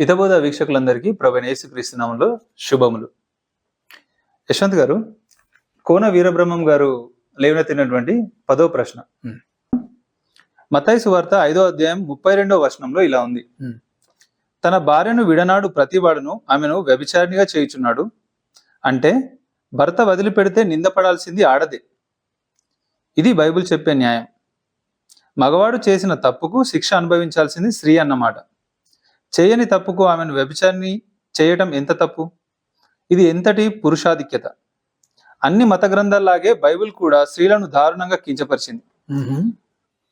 హితబోధ వీక్షకులందరికీ ప్రభు యేసుక్రీస్తు నామంలో శుభములు. యశ్వంత్ గారు కోన వీరబ్రహ్మం గారు లేవనెత్తినటువంటి పదో ప్రశ్న. మత్తయి సువార్త ఐదో అధ్యాయం ముప్పై రెండో వచనంలో ఇలా ఉంది. తన భార్యను విడనాడు ప్రతివాడును ఆమెను వ్యభిచారిణిగా చేయుచున్నాడు. అంటే భర్త వదిలిపెడితే నిందపడాల్సింది ఆడదే. ఇది బైబిల్ చెప్పే న్యాయం. మగవాడు చేసిన తప్పుకు శిక్ష అనుభవించాల్సింది స్త్రీ అన్నమాట. చేయని తప్పుకు ఆమెను వ్యభిచారిని చేయటం ఎంత తప్పు? ఇది ఎంతటి పురుషాధిక్యత? అన్ని మత గ్రంథాల్లాగే బైబిల్ కూడా స్త్రీలను దారుణంగా కించపరిచింది.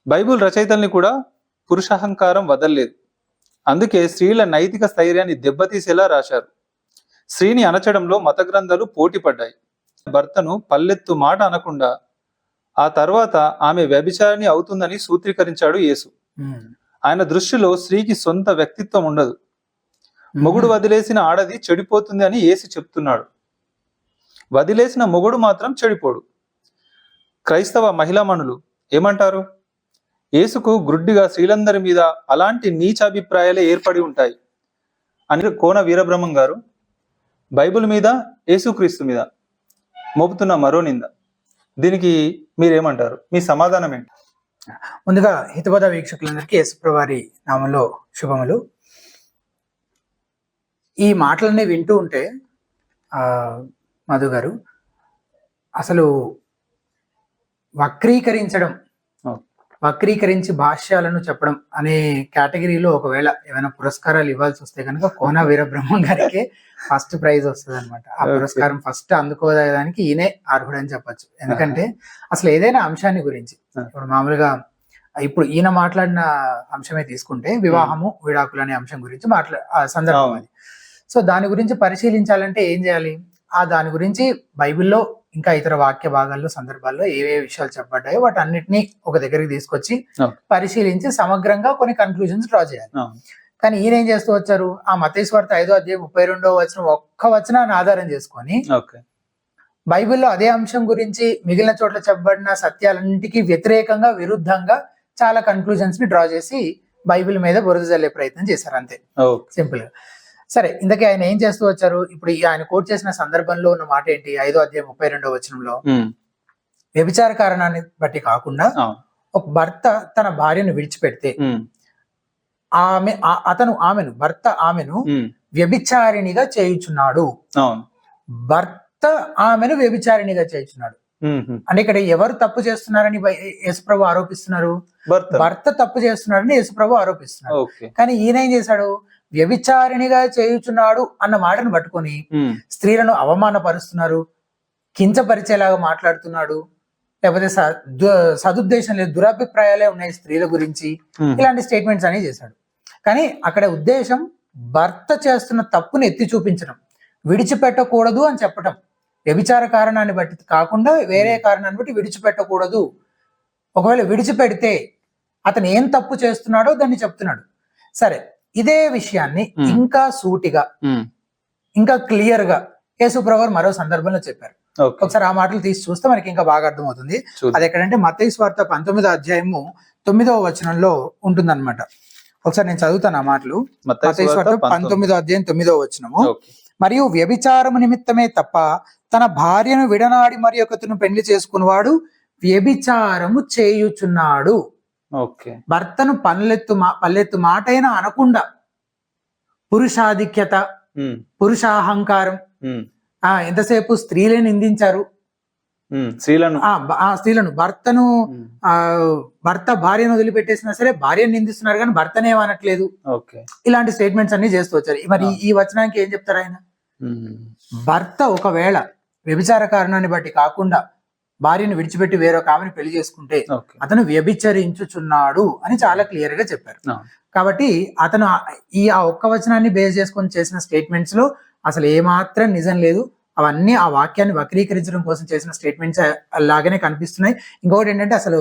బైబిల్ రచయితల్ని కూడా పురుషాహంకారం వదలలేదు. అందుకే స్త్రీల నైతిక స్థైర్యాన్ని దెబ్బతీసేలా రాశారు. స్త్రీని అణచడంలో మత గ్రంథాలు పోటీ పడ్డాయి భర్తను పల్లెత్తు మాట అనకుండా ఆ తర్వాత ఆమె వ్యభిచారిణి అవుతుందని సూత్రీకరించాడు యేసు. ఆయన దృష్టిలో స్త్రీకి సొంత వ్యక్తిత్వం ఉండదు. మొగుడు వదిలేసిన ఆడది చెడిపోతుంది అని యేసు చెప్తున్నాడు. వదిలేసిన మొగుడు మాత్రం చెడిపోడు. క్రైస్తవ మహిళామణులు ఏమంటారు? యేసుకు గ్రుడ్డిగా స్త్రీలందరి మీద అలాంటి నీచాభిప్రాయాలే ఏర్పడి ఉంటాయి. అని కోన వీరబ్రహ్మం గారు బైబిల్ మీద యేసుక్రీస్తు మీద మోపుతున్న మరో నింద. దీనికి మీరేమంటారు? మీ సమాధానం ఏంటి? ముందుగా హితబోధ వీక్షకులందరికీ యేసుప్రవారి నామంలో శుభములు. ఈ మాటలన్నీ వింటూ ఉంటే ఆ మధు గారు అసలు వక్రీకరించడం వక్రీకరించి భాష్యాలను చెప్పడం అనే కేటగిరీలో ఒకవేళ ఏమైనా పురస్కారాలు ఇవ్వాల్సి వస్తే కనుక కోన వీరబ్రహ్మం గారికి ఫస్ట్ ప్రైజ్ వస్తుంది అనమాట ఆ. పురస్కారం ఫస్ట్ అందుకోదానికి ఈయనే అర్హుడని చెప్పొచ్చు ఎందుకంటే అసలు ఏదైనా అంశాన్ని గురించి. ఇప్పుడు మామూలుగా ఇప్పుడు ఈయన మాట్లాడిన అంశమే తీసుకుంటే వివాహము విడాకులు అనే అంశం గురించి మాట్లా సందర్భం. అది సో దాని గురించి పరిశీలించాలంటే ఏం చేయాలి ఆ దాని గురించి బైబిల్లో ఇంకా ఇతర వాక్య భాగాల్లో సందర్భాల్లో ఏ ఏ విషయాలు చెప్పబడ్డాయో వాటి అన్నిటినీ ఒక దగ్గరికి తీసుకొచ్చి. పరిశీలించి సమగ్రంగా కొన్ని కన్క్లూజన్స్ డ్రా చేయాలి. కానీ ఈయన ఏం చేస్తూ వచ్చారు? ఆ మతేశ్వార్త ఐదో అధ్యాయం ముప్పై రెండో వచనం ఒక్క వచనాన్ని ఆధారం చేసుకొని బైబిల్లో అదే అంశం గురించి మిగిలిన చోట్ల చెప్పబడిన సత్యాలన్నింటికి వ్యతిరేకంగా విరుద్ధంగా చాలా కన్క్లూజన్స్ని డ్రా చేసి బైబిల్ మీద బురద జల్లే ప్రయత్నం చేశారు అంతే. సింపుల్గా. సరే ఇంతకీ ఆయన ఏం చేస్తూ వచ్చారు? ఇప్పుడు ఆయన కోట్ చేసిన సందర్భంలో ఉన్న మాట ఏంటి? ఐదో అధ్యాయం ముప్పై రెండో వచనంలో? వ్యభిచార కారణాన్ని బట్టి కాకుండా. ఒక భర్త తన భార్యను విడిచిపెడితే ఆమె అతను ఆమెను భర్త ఆమెను వ్యభిచారిణిగా చేయుచున్నాడు. భర్త ఆమెను వ్యభిచారిణిగా చేయుచున్నాడు. అంటే ఇక్కడ ఎవరు తప్పు చేస్తున్నారని యేసుప్రభు ఆరోపిస్తున్నారు? భర్త. తప్పు చేస్తున్నాడని యేసుప్రభు ఆరోపిస్తున్నాడు ఓకే. కానీ ఈయన ఏం చేశాడు? వ్యభిచారిణిగా చేయుచున్నాడు అన్న మాటను పట్టుకొని స్త్రీలను అవమానపరుస్తున్నారు కించపరిచేలాగా మాట్లాడుతున్నాడు. లేకపోతే స- దు- సదుద్దేశం లేదు దురభిప్రాయాలే ఉన్నాయి స్త్రీల గురించి. ఇలాంటి స్టేట్మెంట్స్ అనేవి చేశాడు. కానీ అక్కడ ఉద్దేశం భర్త చేస్తున్న తప్పుని ఎత్తి చూపించడం విడిచిపెట్టకూడదు అని చెప్పటం. వ్యభిచార కారణాన్ని బట్టి కాకుండా వేరే కారణాన్ని బట్టి విడిచిపెట్టకూడదు. ఒకవేళ విడిచిపెడితే అతను ఏం తప్పు చేస్తున్నాడో దాన్ని చెప్తున్నాడు. సరే ఇదే విషయాన్ని. ఇంకా సూటిగా ఇంకా క్లియర్గా యేసుప్రభు మరో సందర్భంలో చెప్పారు. ఒకసారి ఆ మాటలు తీసి చూస్తే మనకి ఇంకా బాగా అర్థమవుతుంది. అది ఎక్కడంటే మత్తయి స్వార్థ పంతొమ్మిదో అధ్యాయము తొమ్మిదవ వచనంలో ఉంటుందన్నమాట. ఒకసారి నేను చదువుతాను ఆ మాటలు. పంతొమ్మిది. అధ్యాయం తొమ్మిదవ వచనము. మరియు వ్యభిచారము నిమిత్తమే తప్ప తన భార్యను విడనాడి మరి ఒకతను పెళ్ళి చేసుకున్నవాడు వ్యభిచారము చేయుచున్నాడు. భర్తను పల్లెత్తు మా పల్లెత్తు మాటైనా అనకుండా పురుషాధిక్యత పురుషాహంకారం ఆ ఎంతసేపు స్త్రీలే నిందించారు? స్త్రీలను. ఆ స్త్రీలను. భర్తను ఆ భర్త భార్యను వదిలిపెట్టేసినా సరే భార్యను నిందిస్తున్నారు కానీ భర్తనే అనట్లేదు. ఓకే. ఇలాంటి స్టేట్మెంట్స్ అన్ని చేస్తూ వచ్చారు. మరి ఈ- వచనానికి ఏం చెప్తారు ఆయన? భర్త ఒకవేళ వ్యభిచార కారణాన్ని బట్టి కాకుండా భార్యను విడిచిపెట్టి వేరొక ఆమెను పెళ్ళి చేసుకుంటే అతను వ్యభిచరించుచున్నాడు అని చాలా క్లియర్గా చెప్పారు. కాబట్టి అతను ఈ ఆ ఒక్క వచనాన్ని బేస్ చేసుకొని చేసిన స్టేట్మెంట్స్లో అసలు ఏమాత్రం నిజం లేదు. అవన్నీ ఆ వాక్యాన్ని వక్రీకరించడం కోసం చేసిన స్టేట్మెంట్స్ లాగానే కనిపిస్తున్నాయి. ఇంకొకటి ఏంటంటే అసలు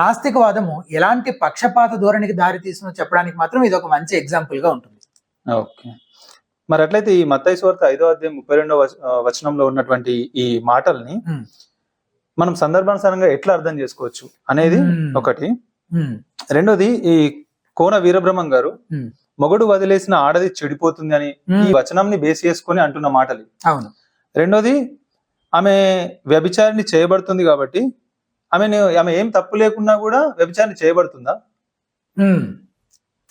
నాస్తికవాదము ఎలాంటి పక్షపాత ధోరణికి దారి తీస్తుందో చెప్పడానికి మాత్రం ఇది ఒక మంచి ఎగ్జాంపుల్గా ఉంటుంది. ఓకే. మరి అట్లయితే ఈ మత్తయి సువార్త ఐదో అధ్యాయం ముప్పై రెండో వచనంలో ఉన్నటువంటి ఈ మాటల్ని. మనం సందర్భానుసారంగా ఎట్లా అర్థం చేసుకోవచ్చు అనేది. ఒకటి రెండోది ఈ కోన వీరబ్రహ్మం గారు మొగుడు వదిలేసిన ఆడది చెడిపోతుంది అని ఈ వచనంని బేస్ చేసుకొని అంటున్న మాటలు. అవును రెండోది ఆమె వ్యభిచారిని చేయబడుతుంది కాబట్టి ఆమె ఆమె ఏం తప్పు లేకున్నా కూడా వ్యభిచారిని చేయబడుతుందా.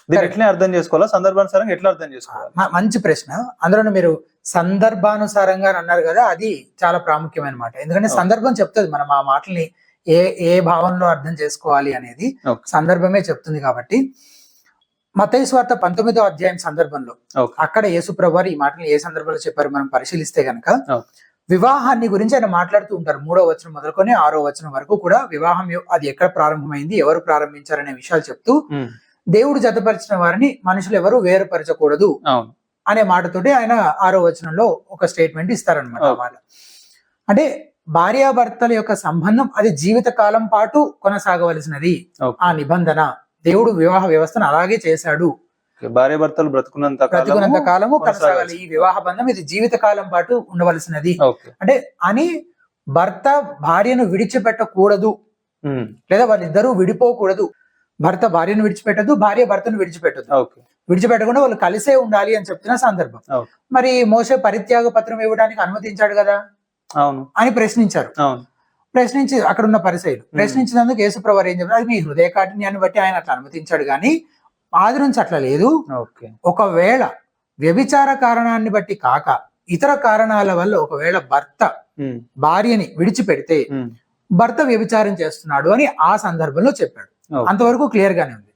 దీన్ని. ఎట్లా అర్థం చేసుకోవాలా సందర్భానుసారంగా ఎట్లా అర్థం చేసుకోవాలి మంచి ప్రశ్న అందులో మీరు సందర్భానుసారంగా అని అన్నారు కదా అది చాలా ప్రాముఖ్యమైన మాట ఎందుకంటే. సందర్భం చెప్తుంది మనం ఆ మాటల్ని ఏ ఏ భావంలో అర్థం చేసుకోవాలి అనేది. సందర్భమే చెప్తుంది కాబట్టి మతయి స్వార్థ పంతొమ్మిదో అధ్యాయం సందర్భంలో అక్కడ యేసుప్రభు వారు ఈ మాటలు ఏ సందర్భంలో చెప్పారు మనం పరిశీలిస్తే గనక. వివాహాన్ని గురించి ఆయన మాట్లాడుతూ ఉంటారు మూడో వచనం మొదలుకొని ఆరో వచనం వరకు కూడా వివాహం అది ఎక్కడ ప్రారంభమైంది ఎవరు ప్రారంభించారనే విషయాలు చెప్తూ దేవుడు జతపరిచిన వారిని మనుషులు ఎవరు వేరుపరచకూడదు అనే మాటతోటి ఆయన ఆరో వచనంలో ఒక స్టేట్మెంట్ ఇస్తారనమాట. మాట. అంటే భార్యాభర్తల యొక్క సంబంధం అది జీవిత కాలం పాటు కొనసాగవలసినది. ఆ నిబంధన. దేవుడు వివాహ వ్యవస్థను అలాగే చేశాడు. ఓకే. భార్య భర్తలు బ్రతుకున్నంత బ్రతికున్నంత కాలము కొనసాగాలి. ఈ వివాహ బంధం ఇది జీవిత కాలం పాటు ఉండవలసినది. అంటే అని భర్త భార్యను విడిచిపెట్టకూడదు. లేదా వాళ్ళిద్దరూ విడిపోకూడదు. భర్త భార్యను విడిచిపెట్టదు భార్య భర్తను విడిచిపెట్టదు ఓకే. విడిచిపెట్టకుండా వాళ్ళు కలిసే ఉండాలి అని చెప్తున్న సందర్భం. మరి మోసే పరిత్యాగ పత్రం ఇవ్వడానికి అనుమతించాడు కదా? అవును. అని ప్రశ్నించారు. అవును. ప్రశ్నించి అక్కడ ఉన్న పరిసైలు ప్రశ్నించినందుకు యేసుప్రవారు ఏం చెప్పారు? అది మీ హృదయ కాఠిన్యాన్ని బట్టి ఆయన అట్లా అనుమతించాడు కానీ ఆది నుంచి అట్లా లేదు. ఓకే. ఒకవేళ వ్యభిచార కారణాన్ని బట్టి కాక ఇతర కారణాల వల్ల ఒకవేళ భర్త భార్యని విడిచిపెడితే భర్త వ్యభిచారం చేస్తున్నాడు అని ఆ సందర్భంలో చెప్పాడు. అంతవరకు క్లియర్ గానే ఉంది.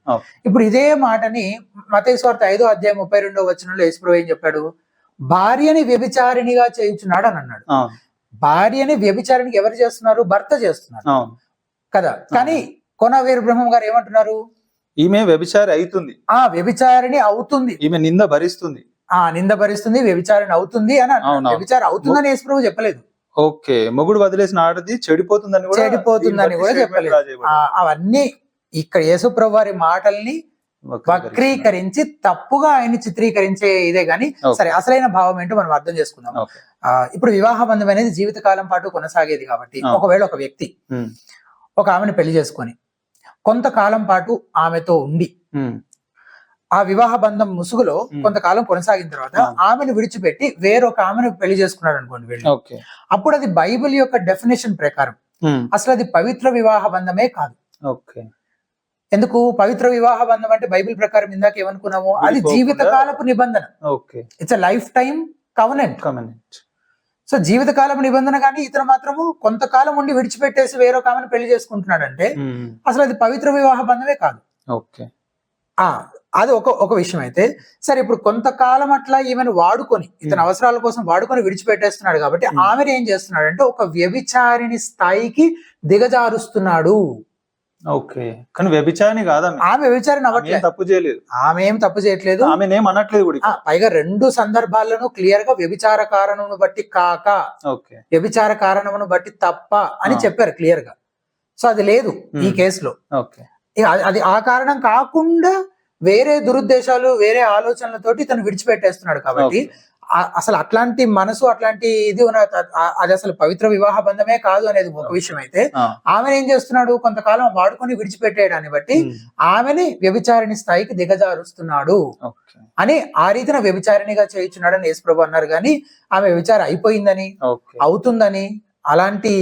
ఇప్పుడు ఇదే మాటని మతేశ్వార్త ఐదో అధ్యాయం ముప్పై రెండో వచనంలో యేసుప్రభు ఏం చెప్పాడు? భార్యని వ్యభిచారిణిగా చేయించున్నాడు అని అన్నాడు. భార్యని వ్యభిచారానికి ఎవరు చేస్తున్నారు? భర్త చేస్తున్నారు. కదా? కానీ కొన వీర బ్రహ్మం గారు ఏమంటున్నారు? ఈమె వ్యభిచారి అవుతుంది. ఆ వ్యభిచారిణి అవుతుంది. ఈమె నింద భరిస్తుంది. ఆ నింద భరిస్తుంది వ్యభిచారిణి అవుతుంది అని. వ్యభిచారం అవుతుందని యేసుప్రభు చెప్పలేదు. ఓకే. మొగుడు వదిలేసిన ఆడది చెడిపోతుందని కూడా చెడిపోతుందని కూడా చెప్పలేదు. అవన్నీ ఇక్కడ యేసుప్రభు వారి మాటల్ని వక్రీకరించి తప్పుగా ఆయన్ని చిత్రీకరించే ఇదే గాని. సరే అసలైన భావం ఏంటో మనం అర్థం చేసుకుందాం. ఇప్పుడు వివాహ బంధం అనేది జీవితకాలం పాటు కొనసాగేది కాబట్టి. ఒకవేళ ఒక వ్యక్తి ఒక ఆమెను పెళ్ళి చేసుకొని కొంతకాలం పాటు ఆమెతో ఉండి ఆ వివాహ బంధం ముసుగులో. కొంతకాలం కొనసాగిన తర్వాత. ఆమెను విడిచిపెట్టి వేరొక ఆమెను పెళ్ళి చేసుకున్నాడు అనుకోండి వెళ్ళి. అప్పుడు అది బైబిల్ యొక్క డెఫినేషన్ ప్రకారం అసలు అది పవిత్ర వివాహ బంధమే కాదు. ఓకే. ఎందుకు? పవిత్ర వివాహ బంధం అంటే బైబిల్ ప్రకారం ఇందాక ఏమనుకున్నాము? అది విడిపోకుండా- జీవిత కాలపు నిబంధన. Okay. It's life time covenant comment so జీవిత కాలపు నిబంధన కానీ ఇతను మాత్రము కొంతకాలం ఉండి విడిచిపెట్టేసి వేరొక ఆమెను పెళ్ళి చేసుకుంటున్నాడంటే అసలు అది పవిత్ర వివాహ బంధమే కాదు. ఓకే. ఆ అది ఒక ఒక విషయం అయితే సరే ఇప్పుడు కొంతకాలం అట్లా ఈమెను వాడుకొని ఇతని Hmm. అవసరాల కోసం వాడుకొని విడిచిపెట్టేస్తున్నాడు కాబట్టి Hmm. ఆమెను ఏం చేస్తున్నాడు అంటే ఒక వ్యభిచారిణి స్థాయికి దిగజారుస్తున్నాడు. ఓకే. కానీ వ్యభిచారిని కాదా ఆమె వ్యభిచారిణి అవ్వట్లేదు తప్పు చేయలేదు. ఆమె ఏం తప్పు చేయట్లేదు. ఆమె ఏం అనట్లేదు కూడా పైగా రెండు సందర్భాల్లోనూ క్లియర్గా వ్యభిచార కారణమును బట్టి కాక ఓకే. వ్యభిచార కారణమును బట్టి తప్ప అని. చెప్పారు క్లియర్గా. సో అది లేదు ఈ. కేసులో. ఓకే. అది- ఆ కారణం కాకుండా వేరే దురుద్దేశాలు వేరే ఆలోచనలతోటి తను విడిచిపెట్టేస్తున్నాడు కాబట్టి అసలు అట్లాంటి మనసు అట్లాంటి ఇది ఉన్న అది అసలు పవిత్ర వివాహ బంధమే కాదు అనేది ఒక విషయం అయితే ఆమెను ఏం చేస్తున్నాడు? కొంతకాలం వాడుకొని విడిచిపెట్టేయడాన్ని బట్టి ఆమెని వ్యభిచారిణి స్థాయికి దిగజారుస్తున్నాడు అని ఆ రీతిన వ్యభిచారిణిగా చేయించున్నాడని యేసుప్రభు అన్నారు. కానీ ఆమె వ్యభిచారం అయిపోయిందని అవుతుందని అలాంటి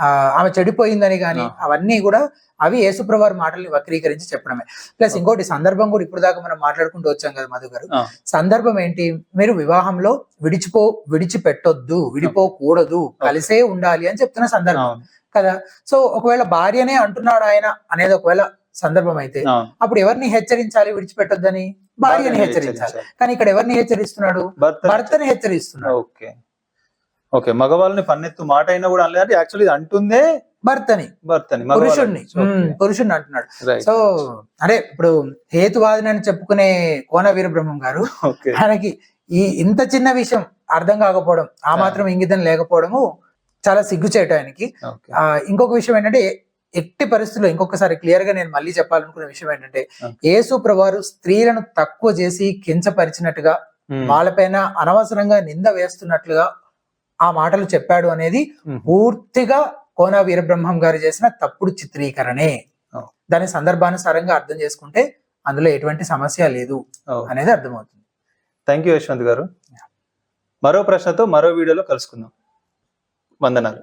ఆ, ఆమె చెడిపోయిందని కానీ. అవన్నీ కూడా అవి యేసుప్రభు వారి మాటల్ని వక్రీకరించి చెప్పడమే. ప్లస్ ఇంకోటి సందర్భం కూడా ఇప్పుడు దాకా మనం మాట్లాడుకుంటూ వచ్చాం కదా మధు గారు. సందర్భం ఏంటి? మీరు వివాహంలో విడిచిపో విడిచిపెట్టొద్దు విడిపోకూడదు కలిసే ఉండాలి అని చెప్తున్న సందర్భం కదా. సో ఒకవేళ భార్యనే అంటున్నాడు ఆయన అనేది ఒకవేళ సందర్భం అయితే అప్పుడు ఎవరిని హెచ్చరించాలి విడిచిపెట్టొద్దని? భార్యని హెచ్చరించాలి. కానీ ఇక్కడ ఎవరిని హెచ్చరిస్తున్నాడు? భర్త భర్తని హెచ్చరిస్తున్నాడు. ఓకే. ఓకే మగవాళ్ళని పన్నెత్తు మాట అయినా కూడా అనలేదు అంటే యాక్చువల్లీ అంటుందే భర్తని. భర్తని పురుషుణ్ణి. ఉమ్, పురుషుణ్ణి అంటున్నాడు. సో అదే ఇప్పుడు హేతువాదిని అని చెప్పుకునే కోన వీరబ్రహ్మం గారు ఆయనకి ఈ ఇంత చిన్న విషయం అర్థం కాకపోవడం ఆ. మాత్రం ఇంగితం లేకపోవడము చాలా సిగ్గుచేట ఆయనకి. ఇంకొక విషయం ఏంటంటే ఎట్టి పరిస్థితుల్లో ఇంకొకసారి క్లియర్గా నేను మళ్ళీ చెప్పాలనుకున్న విషయం ఏంటంటే. యేసు ప్రభువారు స్త్రీలను తక్కువ చేసి కించపరిచినట్టుగా వాళ్ళపైన అనవసరంగా నింద వేస్తున్నట్లుగా ఆ మాటలు చెప్పాడు అనేది పూర్తిగా కోన వీరబ్రహ్మం గారు చేసిన తప్పుడు చిత్రీకరణే. దాని సందర్భానుసారంగా అర్థం చేసుకుంటే అందులో ఎటువంటి సమస్య లేదు అనేది అర్థమవుతుంది. థ్యాంక్ యూ యశ్వంత్ గారు. మరో ప్రశ్నతో మరో వీడియోలో కలుసుకుందాం. వందనాలు.